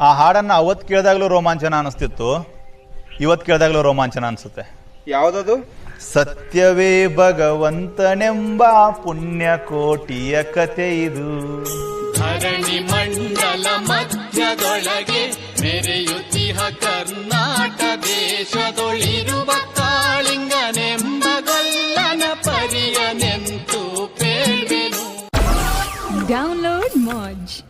ಆ ಹಾಡನ್ನ ಅವತ್ತು ಕೇಳಿದಾಗಲೂ ರೋಮಾಂಚನ ಅನಿಸ್ತಿತ್ತು ಇವತ್ತು ಕೇಳಿದಾಗಲೂ ರೋಮಾಂಚನ ಅನಿಸುತ್ತೆ. ಯಾವುದದು? ಸತ್ಯವೇ ಭಗವಂತನೆಂಬ ಪುಣ್ಯ ಕೋಟಿಯ ಕತೆ ಇದು. ಧರಣಿ ಮಂಡಲ ಮಧ್ಯದೊಳಗೆ ಮೆರೆಯುತ್ತಿಹ ಕರ್ನಾಟ ದೇಶದೊಳಿರುವ ಕಾಳಿಂಗನೆಂಬ ಗಲ್ಲನ ಪರಿಯನೆಂತು ಪೇಳ್ವೆನು. ಡೌನ್ಲೋಡ್ ಮಾಡ್